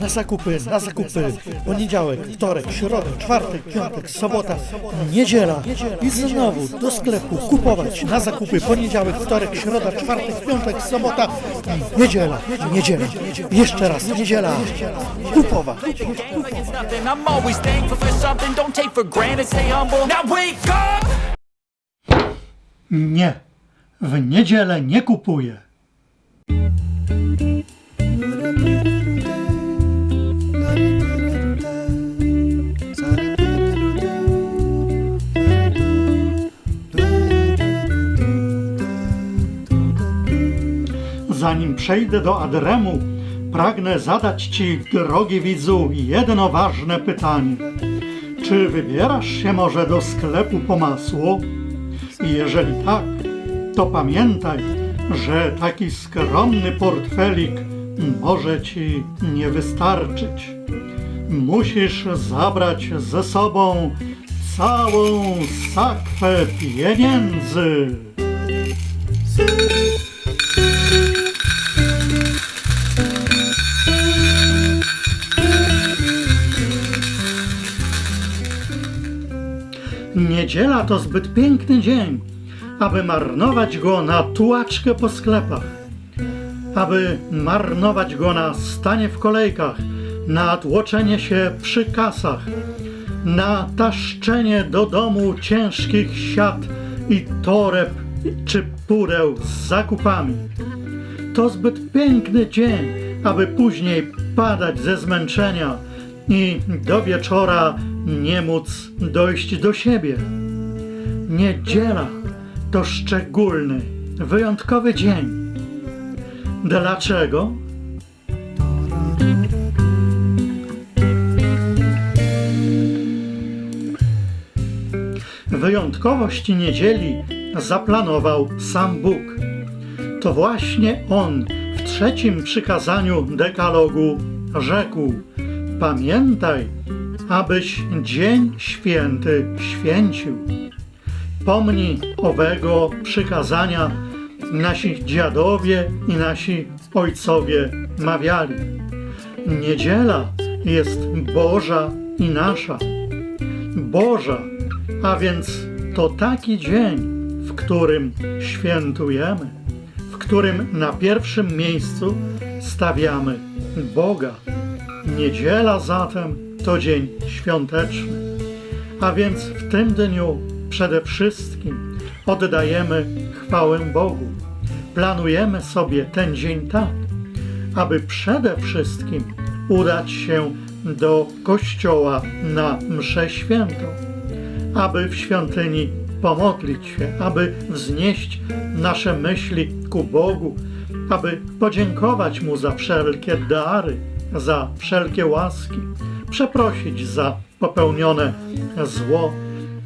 na zakupy, na zakupy. Poniedziałek, wtorek, środa, czwartek, piątek, sobota, niedziela. I znowu do sklepu kupować na zakupy. Poniedziałek, wtorek, środa, czwartek, piątek, sobota, niedziela, niedziela. Jeszcze raz, niedziela. Kupować. Nie, w niedzielę nie kupuję. Zanim przejdę do Adremu, pragnę zadać Ci, drogi widzu, jedno ważne pytanie. Czy wybierasz się może do sklepu po masło? Jeżeli tak, to pamiętaj, że taki skromny portfelik może Ci nie wystarczyć. Musisz zabrać ze sobą całą sakwę pieniędzy. Niedziela to zbyt piękny dzień, aby marnować go na tułaczkę po sklepach, aby marnować go na stanie w kolejkach, na tłoczenie się przy kasach, na taszczenie do domu ciężkich siat i toreb czy pudeł z zakupami. To zbyt piękny dzień, aby później padać ze zmęczenia i do wieczora nie móc dojść do siebie. Niedziela to szczególny, wyjątkowy dzień. Dlaczego? Wyjątkowość niedzieli zaplanował sam Bóg. To właśnie On w trzecim przykazaniu dekalogu rzekł: Pamiętaj, abyś dzień święty święcił. Pomnij owego przykazania nasi dziadowie i nasi ojcowie mawiali. Niedziela jest Boża i nasza. Boża, a więc to taki dzień, w którym świętujemy, w którym na pierwszym miejscu stawiamy Boga. Niedziela zatem to dzień świąteczny, a więc w tym dniu przede wszystkim oddajemy chwałę Bogu. Planujemy sobie ten dzień tak, aby przede wszystkim udać się do kościoła na mszę świętą, aby w świątyni pomodlić się, aby wznieść nasze myśli ku Bogu, aby podziękować Mu za wszelkie dary, za wszelkie łaski, przeprosić za popełnione zło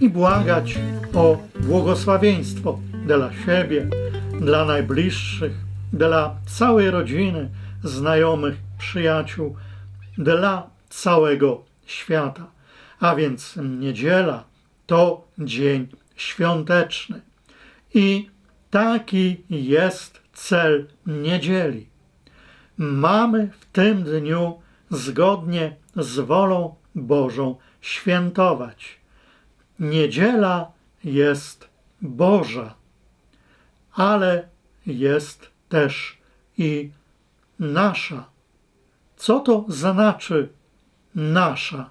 i błagać o błogosławieństwo dla siebie, dla najbliższych, dla całej rodziny, znajomych, przyjaciół, dla całego świata. A więc niedziela to dzień świąteczny. I taki jest cel niedzieli. Mamy w tym dniu, zgodnie z wolą Bożą, świętować. Niedziela jest Boża, ale jest też i nasza. Co to znaczy nasza?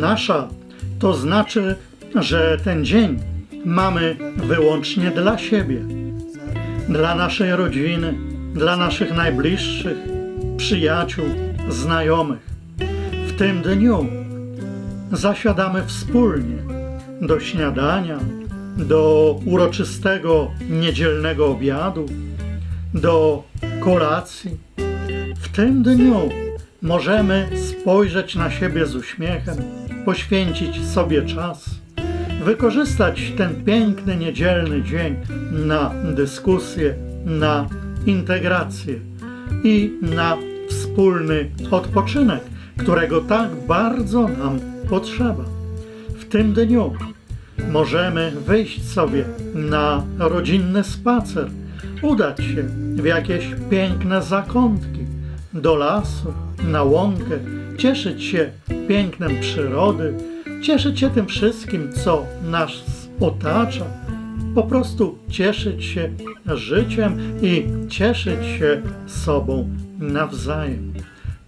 Nasza to znaczy, że ten dzień mamy wyłącznie dla siebie, dla naszej rodziny, dla naszych najbliższych, przyjaciół, znajomych. W tym dniu zasiadamy wspólnie do śniadania, do uroczystego niedzielnego obiadu, do kolacji. W tym dniu możemy spojrzeć na siebie z uśmiechem, poświęcić sobie czas, wykorzystać ten piękny niedzielny dzień na dyskusję, na integrację, i na wspólny odpoczynek, którego tak bardzo nam potrzeba. W tym dniu możemy wyjść sobie na rodzinny spacer, udać się w jakieś piękne zakątki, do lasu, na łąkę, cieszyć się pięknem przyrody, cieszyć się tym wszystkim, co nas otacza, po prostu cieszyć się życiem i cieszyć się sobą nawzajem.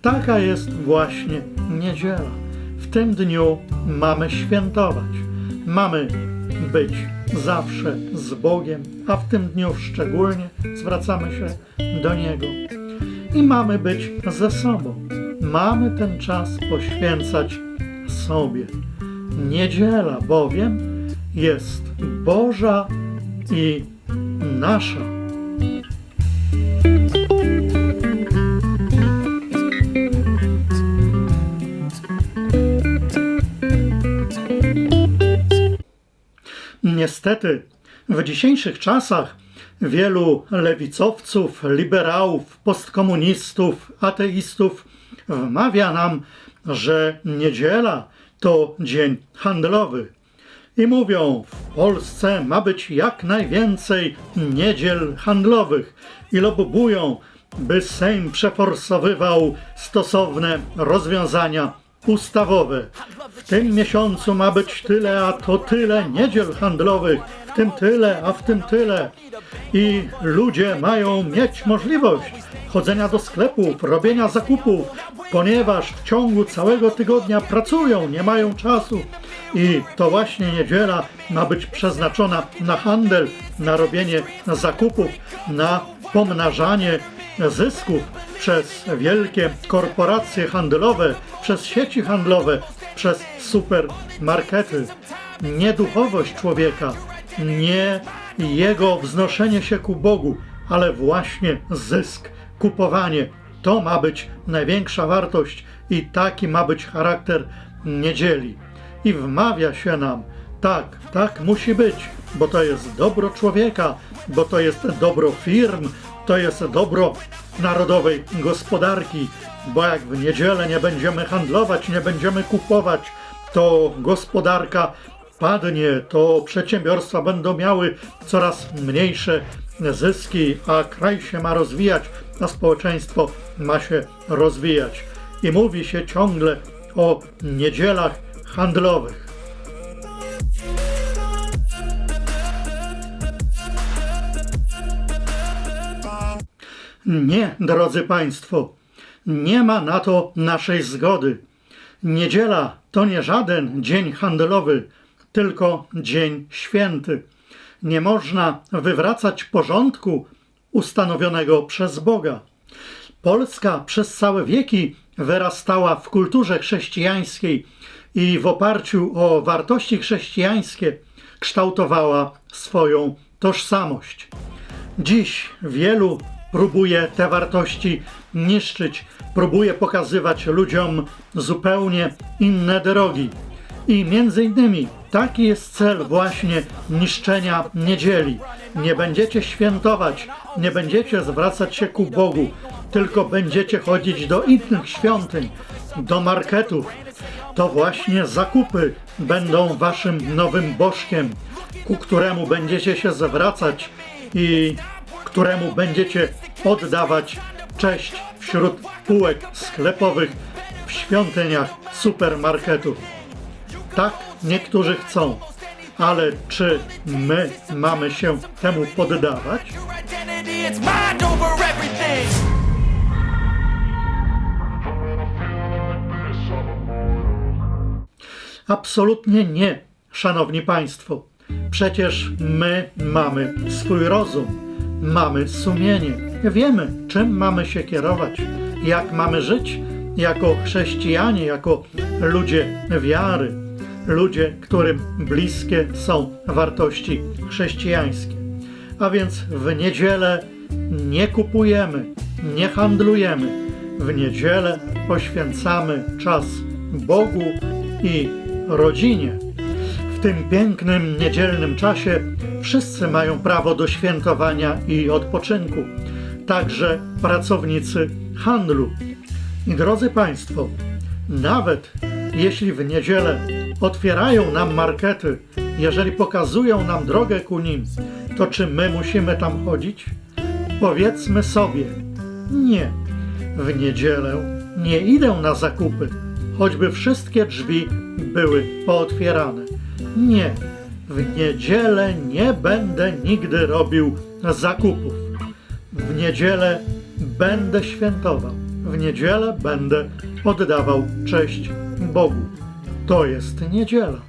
Taka jest właśnie niedziela. W tym dniu mamy świętować. Mamy być zawsze z Bogiem, a w tym dniu szczególnie zwracamy się do Niego. I mamy być ze sobą. Mamy ten czas poświęcać sobie. Niedziela bowiem jest Boża i nasza. Niestety, w dzisiejszych czasach wielu lewicowców, liberałów, postkomunistów, ateistów wmawia nam, że niedziela to dzień handlowy. I mówią, w Polsce ma być jak najwięcej niedziel handlowych i lobują, by Sejm przeforsowywał stosowne rozwiązania ustawowe. W tym miesiącu ma być tyle, a to tyle niedziel handlowych, w tym tyle, a w tym tyle. I ludzie mają mieć możliwość chodzenia do sklepów, robienia zakupów, ponieważ w ciągu całego tygodnia pracują, nie mają czasu. I to właśnie niedziela ma być przeznaczona na handel, na robienie zakupów, na pomnażanie zysków przez wielkie korporacje handlowe, przez sieci handlowe, przez supermarkety. Nie duchowość człowieka, nie jego wznoszenie się ku Bogu, ale właśnie zysk, kupowanie. To ma być największa wartość i taki ma być charakter niedzieli. I wmawia się nam, tak, tak musi być, bo to jest dobro człowieka, bo to jest dobro firm, to jest dobro narodowej gospodarki, bo jak w niedzielę nie będziemy handlować, nie będziemy kupować, to gospodarka padnie, to przedsiębiorstwa będą miały coraz mniejsze zyski, a kraj się ma rozwijać, a społeczeństwo ma się rozwijać. I mówi się ciągle o niedzielach handlowych. Nie, drodzy Państwo, nie ma na to naszej zgody. Niedziela to nie żaden dzień handlowy, tylko dzień święty. Nie można wywracać porządku ustanowionego przez Boga. Polska przez całe wieki wyrastała w kulturze chrześcijańskiej i w oparciu o wartości chrześcijańskie kształtowała swoją tożsamość. Dziś wielu próbuje te wartości niszczyć, próbuje pokazywać ludziom zupełnie inne drogi. I między innymi taki jest cel właśnie niszczenia niedzieli. Nie będziecie świętować, nie będziecie zwracać się ku Bogu, tylko będziecie chodzić do innych świątyń, do marketów. To właśnie zakupy będą waszym nowym bożkiem, ku któremu będziecie się zwracać i któremu będziecie oddawać cześć wśród półek sklepowych w świątyniach supermarketów. Tak niektórzy chcą, ale czy my mamy się temu poddawać? Absolutnie nie, szanowni państwo. Przecież my mamy swój rozum, mamy sumienie, wiemy, czym mamy się kierować, jak mamy żyć jako chrześcijanie, jako ludzie wiary, ludzie, którym bliskie są wartości chrześcijańskie. A więc w niedzielę nie kupujemy, nie handlujemy. W niedzielę poświęcamy czas Bogu i rodzinie. W tym pięknym niedzielnym czasie wszyscy mają prawo do świętowania i odpoczynku. także pracownicy handlu. I drodzy Państwo, nawet jeśli w niedzielę otwierają nam markety, jeżeli pokazują nam drogę ku nim, to czy my musimy tam chodzić? Powiedzmy sobie, nie. W niedzielę nie idę na zakupy, choćby wszystkie drzwi były pootwierane. Nie, w niedzielę nie będę nigdy robił zakupów. W niedzielę będę świętował. W niedzielę będę oddawał cześć Bogu. To jest niedziela.